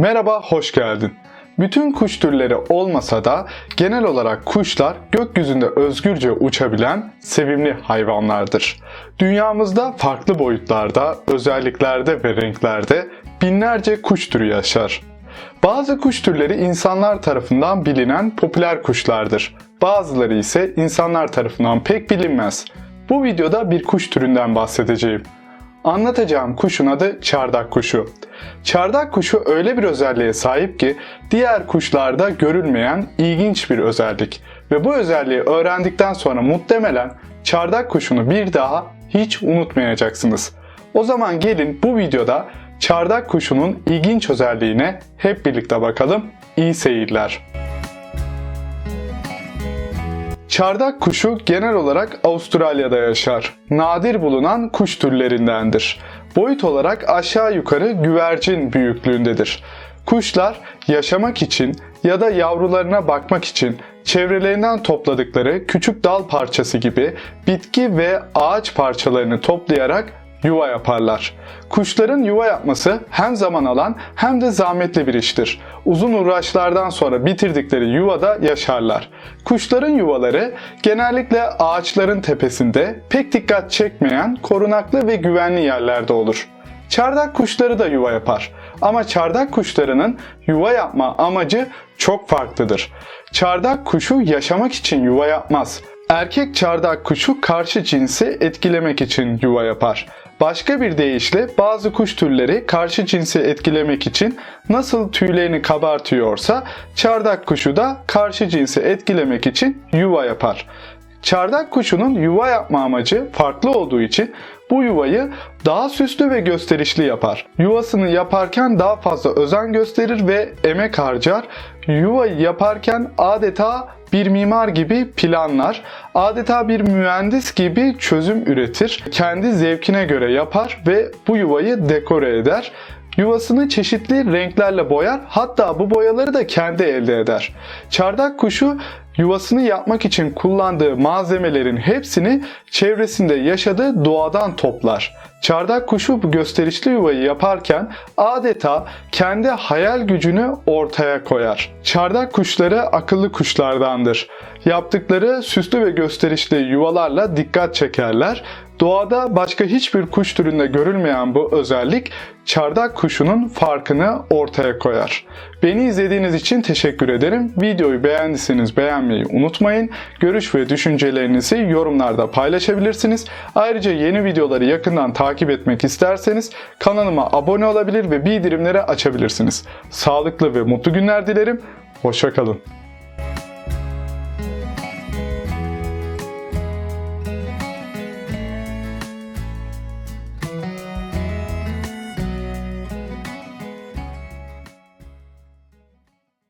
Merhaba, hoş geldin. Bütün kuş türleri olmasa da genel olarak kuşlar gökyüzünde özgürce uçabilen sevimli hayvanlardır. Dünyamızda farklı boyutlarda, özelliklerde ve renklerde binlerce kuş türü yaşar. Bazı kuş türleri insanlar tarafından bilinen popüler kuşlardır. Bazıları ise insanlar tarafından pek bilinmez. Bu videoda bir kuş türünden bahsedeceğim. Anlatacağım kuşun adı çardak kuşu. Çardak kuşu öyle bir özelliğe sahip ki diğer kuşlarda görülmeyen ilginç bir özellik ve bu özelliği öğrendikten sonra muhtemelen çardak kuşunu bir daha hiç unutmayacaksınız. O zaman gelin bu videoda çardak kuşunun ilginç özelliğine hep birlikte bakalım. İyi seyirler. Çardak kuşu genel olarak Avustralya'da yaşar. Nadir bulunan kuş türlerindendir. Boyut olarak aşağı yukarı güvercin büyüklüğündedir. Kuşlar yaşamak için ya da yavrularına bakmak için çevrelerinden topladıkları küçük dal parçası gibi bitki ve ağaç parçalarını toplayarak yuva yaparlar. Kuşların yuva yapması hem zaman alan hem de zahmetli bir iştir. Uzun uğraşlardan sonra bitirdikleri yuvada yaşarlar. Kuşların yuvaları genellikle ağaçların tepesinde pek dikkat çekmeyen korunaklı ve güvenli yerlerde olur. Çardak kuşları da yuva yapar. Ama çardak kuşlarının yuva yapma amacı çok farklıdır. Çardak kuşu yaşamak için yuva yapmaz. Erkek çardak kuşu karşı cinsi etkilemek için yuva yapar. Başka bir deyişle bazı kuş türleri karşı cinsi etkilemek için nasıl tüylerini kabartıyorsa çardak kuşu da karşı cinsi etkilemek için yuva yapar. Çardak kuşunun yuva yapma amacı farklı olduğu için bu yuvayı daha süslü ve gösterişli yapar. Yuvasını yaparken daha fazla özen gösterir ve emek harcar. Yuvayı yaparken adeta bir mimar gibi planlar, adeta bir mühendis gibi çözüm üretir. Kendi zevkine göre yapar ve bu yuvayı dekore eder. Yuvasını çeşitli renklerle boyar hatta bu boyaları da kendi elde eder. Çardak kuşu yuvasını yapmak için kullandığı malzemelerin hepsini çevresinde yaşadığı doğadan toplar. Çardak kuşu bu gösterişli yuvayı yaparken adeta kendi hayal gücünü ortaya koyar. Çardak kuşları akıllı kuşlardandır. Yaptıkları süslü ve gösterişli yuvalarla dikkat çekerler. Doğada başka hiçbir kuş türünde görülmeyen bu özellik çardak kuşunun farkını ortaya koyar. Beni izlediğiniz için teşekkür ederim. Videoyu beğendiyseniz beğenmeyi unutmayın. Görüş ve düşüncelerinizi yorumlarda paylaşabilirsiniz. Ayrıca yeni videoları yakından takip etmek isterseniz kanalıma abone olabilir ve bildirimleri açabilirsiniz. Sağlıklı ve mutlu günler dilerim. Hoşçakalın.